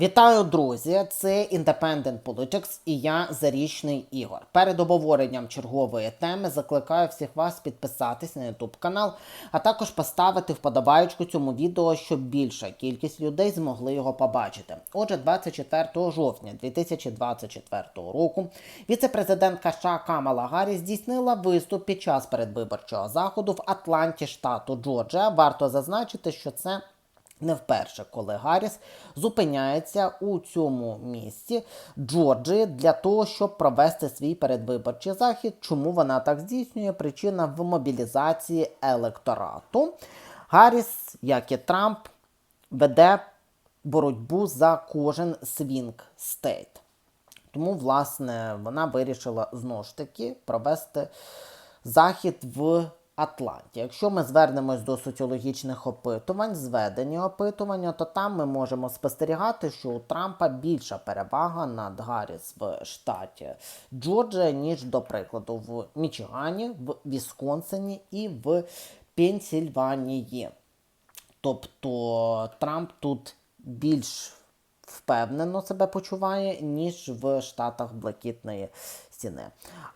Вітаю, друзі! Це Independent Politics і я Зарічний Ігор. Перед обговоренням чергової теми закликаю всіх вас підписатись на YouTube канал, а також поставити вподобаючку цьому відео, щоб більша кількість людей змогли його побачити. Отже, 24 жовтня 2024 року віце-президентка США Камала Гарріс здійснила виступ під час передвиборчого заходу в Атланті, штату Джорджія. Варто зазначити, що це не вперше, коли Гарріс зупиняється у цьому місці Джорджії для того, щоб провести свій передвиборчий захід. Чому вона так здійснює? Причина в мобілізації електорату. Гарріс, як і Трамп, веде боротьбу за кожен свінг стейт. Тому, власне, вона вирішила знову ж таки провести захід в Атланті. Якщо ми звернемось до соціологічних опитувань, зведені опитування, то там ми можемо спостерігати, що у Трампа більша перевага над Гарріс в штаті Джорджія, ніж, до прикладу, в Мічигані, в Вісконсині і в Пенсільванії. Тобто Трамп тут більш впевнено себе почуває, ніж в Штатах Блакитної стіни.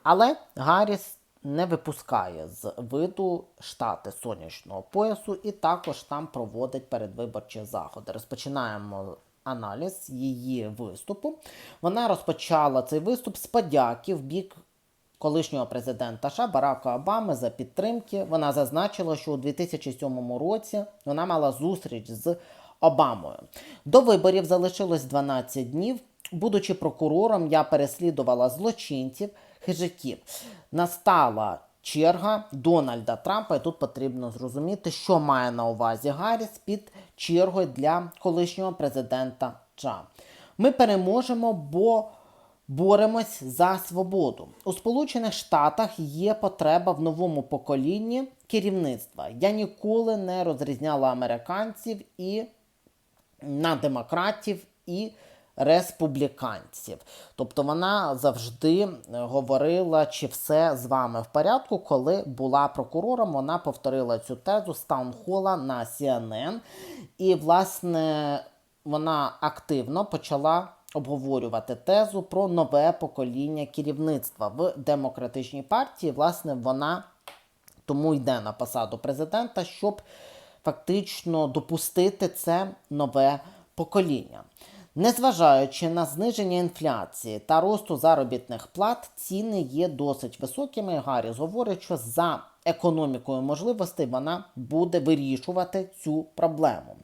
Але Гарріс не випускає з виду штати сонячного поясу і також там проводить передвиборчі заходи. Розпочинаємо аналіз її виступу. Вона розпочала цей виступ з подяки в бік колишнього президента США Барака Обами за підтримки. Вона зазначила, що у 2007 році вона мала зустріч з Обамою. До виборів залишилось 12 днів. Будучи прокурором, я переслідувала злочинців, хижаків. Настала черга Дональда Трампа, і тут потрібно зрозуміти, що має на увазі Гарріс під чергою для колишнього президента США. Ми переможемо, бо боремось за свободу. У Сполучених Штатах є потреба в новому поколінні керівництва. Я ніколи не розрізняла американців і на демократів і республіканців. Тобто вона завжди говорила, чи все з вами в порядку. Коли була прокурором, вона повторила цю тезу з на CNN. І, власне, вона активно почала обговорювати тезу про нове покоління керівництва в демократичній партії. Власне, вона тому йде на посаду президента, щоб фактично допустити це нове покоління. Незважаючи на зниження інфляції та росту заробітних плат, ціни є досить високими. Гарріс говорить, що за економікою можливостей вона буде вирішувати цю проблему.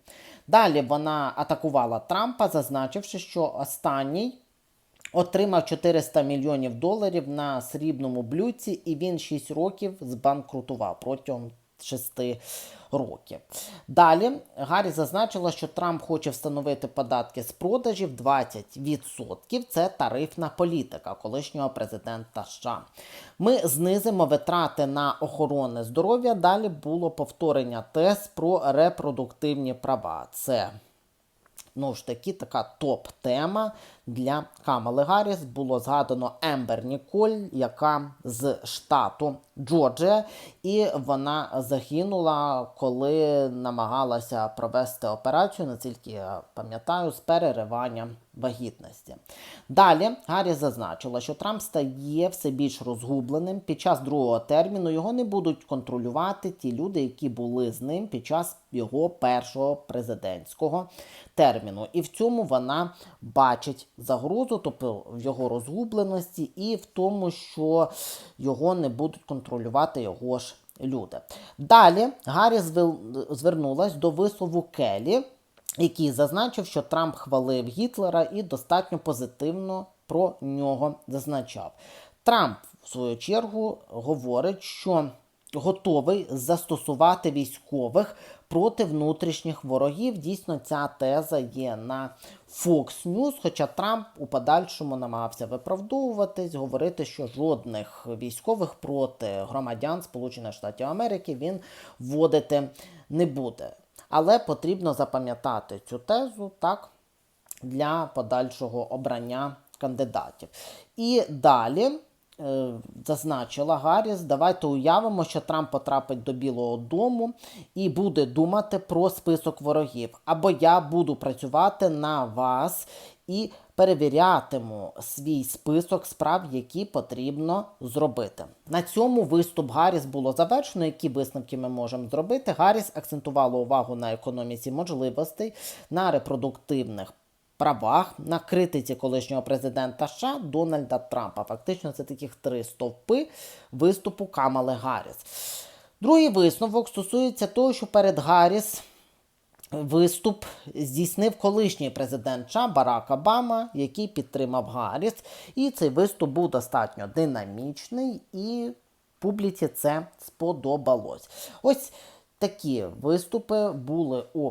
Далі вона атакувала Трампа, зазначивши, що останній отримав 400 мільйонів доларів на срібному блюдці, і він 6 років збанкрутував протягом 6 років. Далі Гаррі зазначила, що Трамп хоче встановити податки з продажів 20%. Це тарифна політика колишнього президента США. Ми знизимо витрати на охорони здоров'я. Далі було повторення тез про репродуктивні права. Це Ну ж таки, така топ-тема для Камали Гарріс. Було згадано Ембер Ніколь, яка з штату Джорджія, і вона загинула, коли намагалася провести операцію, наскільки я пам'ятаю, з перериванням вагітності. Далі Гарріс зазначила, що Трамп стає все більш розгубленим. Під час другого терміну його не будуть контролювати ті люди, які були з ним під час його першого президентського терміну. І в цьому вона бачить загрозу, тобто в його розгубленості, і в тому, що його не будуть контролювати його ж люди. Далі Гаррі звернулась до вислову Келі, який зазначив, що Трамп хвалив Гітлера і достатньо позитивно про нього зазначав. Трамп, в свою чергу, говорить, що готовий застосувати військових проти внутрішніх ворогів. Дійсно, ця теза є на Fox News, хоча Трамп у подальшому намагався виправдовуватись, говорити, що жодних військових проти громадян Сполучених Штатів Америки він вводити не буде. Але потрібно запам'ятати цю тезу так для подальшого обрання кандидатів. І далі е, зазначила Гарріс, давайте уявимо, що Трамп потрапить до Білого Дому і буде думати про список ворогів. Або я буду працювати на вас і перевірятиму свій список справ, які потрібно зробити. На цьому виступ Гарріс було завершено. Які висновки ми можемо зробити? Гарріс акцентувала увагу на економіці можливостей, на репродуктивних правах, на критиці колишнього президента США Дональда Трампа. Фактично, це таких три стовпи виступу Камали Гарріс. Другий висновок стосується того, що перед Гарріс виступ здійснив колишній президент США Барак Обама, який підтримав Гарріс. І цей виступ був достатньо динамічний, і публіці це сподобалось. Ось такі виступи були у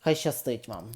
Хай щастить вам!